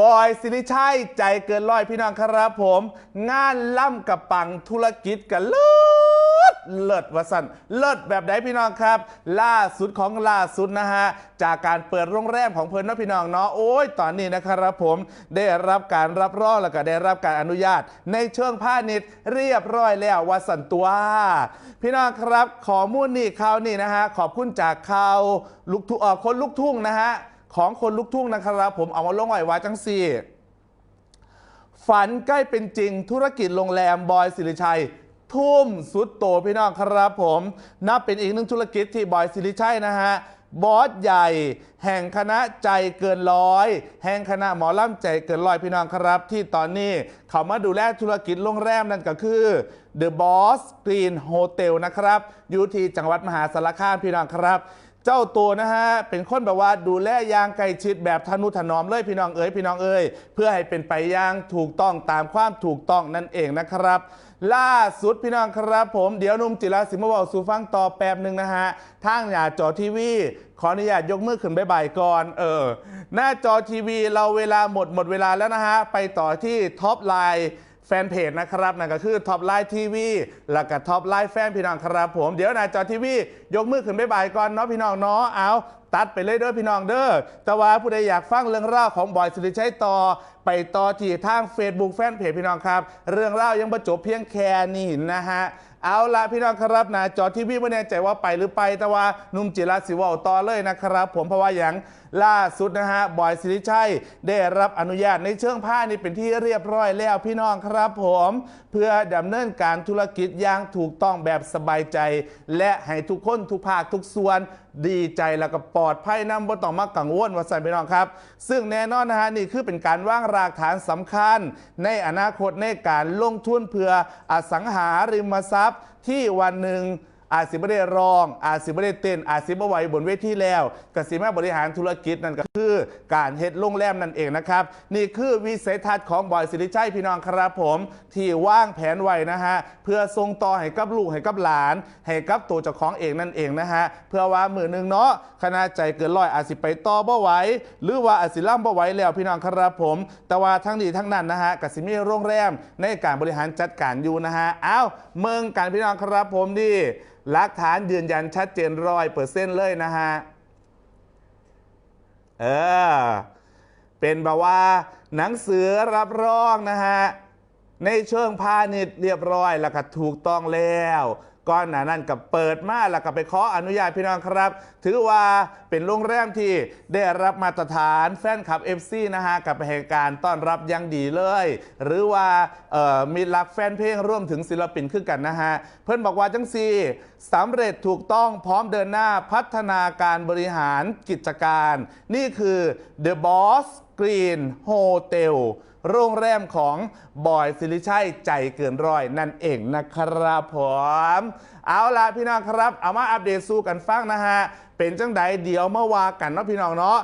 บอยสิริชัยใจเกินร้อยพี่น้องครับผม งานล่ำกับปังธุรกิจกันเลิศเลิศวสันเลิศแบบไหนพี่น้องครับ ล่าสุดของล่าสุดนะฮะ จากการเปิดโรงแรมของเพิ่นนะพี่น้องเนาะโอ้ย ตอนนี้นะครับผมได้รับการรับรองแล้วก็ได้รับการอนุญาต ในเชิงพาณิชย์เรียบร้อยแล้ววสันตัวพี่น้องครับขอมูลนี่ข่าวนี่นะฮะขอบคุณจากข่าวลูกทุ่งคนลูกทุ่งนะฮะ ของคนลุกทุ่งนะครับผมเอามาลงไว้ว่าจังสี่ ฝันใกล้เป็นจริงธุรกิจโรงแรมบอยสิริชัย ทุ่มสุดโตพี่น้องครับผมนับเป็นอีกหนึ่งธุรกิจที่บอยสิริชัยนะฮะบอสใหญ่ แห่งคณะใจเกินร้อย แห่งคณะหมอล่ำใจเกินร้อยพี่น้องครับ ที่ตอนนี้เขามาดูแลธุรกิจโรงแรมนั่นก็คือ The Boss Green Hotel นะครับ อยู่ที่จังหวัดมหาสารคามพี่น้องครับ เจ้าตัวนะฮะเป็นคนแบบว่าดูแลยางไกชิดแบบทนุถนอมเลยพี่น้องเอ๋ยพี่น้องเอ๋ยเพื่อให้เป็นไปอย่างถูกต้องตามความถูกต้องนั่นเองนะครับ ล่าสุดพี่น้องครับผมเดี๋ยวนุ่มจิราสิมบอกสู่ฟังต่อแป๊บหนึ่งนะฮะทางหน้าจอทีวีขออนุญาตยกมือขึ้นบายๆก่อนเออหน้าจอทีวีเราเวลาหมดหมดเวลาแล้วนะฮะไปต่อที่ท็อปไลน์ แฟนเพจนะครับนั่นก็คือท็อปไลน์ทีวีแล้วก็ท็อปไลน์แฟนพี่น้องครับผมเดี๋ยวหน้าจอทีวียกมือขึ้นบายๆก่อนเนาะพี่น้องเนาะเอาตัดไปเลยเด้อพี่น้องเด้อแต่ว่าผู้ใดอยากฟังเรื่องราวของบอยสุริชัยต่อ ไปต่อที่ทาง Facebook แฟนเพจพี่น้องครับ เรื่องราวยังประจบเพียงแค่นี้นะฮะ เอาละพี่น้องครับนะจอทีวีไม่แน่ใจว่าไปหรือไปแต่ว่านุ่มจิราสิวาต่อเลยนะครับ ผมเพราะว่าอย่างล่าสุดนะฮะบอยสิริชัยได้รับอนุญาตในเชิงผ้านี่เป็นที่เรียบร้อยแล้วพี่น้องครับผมเพื่อดำเนินการธุรกิจอย่างถูกต้องแบบสบายใจ และให้ทุกคนทุกภาคทุกส่วนดีใจแล้วก็ปลอดภัยนำบ่ต้อมากังวลว่าสันพี่น้องครับ ซึ่งแน่นอนนะฮะนี่คือเป็นการวางรากฐานสำคัญ ในอนาคตในการลงทุนเพื่ออสังหาริมทรัพย์ที่วันหนึ่ง อาจสิไม่ได้รอง อาจสิไม่ได้เต้น อาจสิบ่ไหวบนเวทีแล้วกสิมาบริหารธุรกิจนั่นก็คือการเฮ็ดโรงแรมนั่นเองนะครับ นี่คือวิสัยทัศน์ของบอยสิริชัยพี่น้องครับผม ที่ว่างแผนไว้นะฮะ เพื่อส่งต่อให้กับลูกให้กับหลาน ให้กับตัวเจ้าของเองนั่นเองนะฮะ เพื่อว่ามือหนึ่งเนาะคณะใจเกินร้อยอาจสิไปต่อบ่ไหวหรือว่าอาจสิล่ำบ่ไหวแล้วพี่น้องครับผม แต่ว่าทั้งนี้ทั้งนั้นนะฮะกสิมีโรงแรมในการบริหารจัดการอยู่นะฮะอ้าวเมืองการพี่น้องครับผมดิหลักฐานยืนยันชัดเจนร้อยเปอร์เซ็นต์เลยนะฮะ เออ เป็นแบบว่า หนังสือรับรองนะฮะ ในเชิงพาณิชย์เรียบร้อยแล้วก็ถูกต้องแล้ว ก่อนหน้านั้นกับเปิดมาแล้วก็ไปขออนุญาตพี่น้องครับ ถือว่าเป็นโรงแรมที่ได้รับมาตรฐานแฟนคลับ FC นะฮะกับเหตุการณ์ต้อนรับยังดีเลย หรือว่ามีรักแฟนเพลงร่วมถึงศิลปินขึ้นกันนะฮะเพื่อนบอกว่าจังซีสำเร็จถูกต้องพร้อมเดินหน้าพัฒนาการบริหารกิจการ นี่คือ The Boss กรีนโฮเทลโรงแรมของบอยสิริชัยใจเกินร้อยนั่นเองนะครับผมเอาละพี่น้องครับ เอามาอัปเดตสู้กันฟังนะฮะ เป็นจังใดเดี๋ยวเมื่อวากันเนาะพี่น้องเนาะ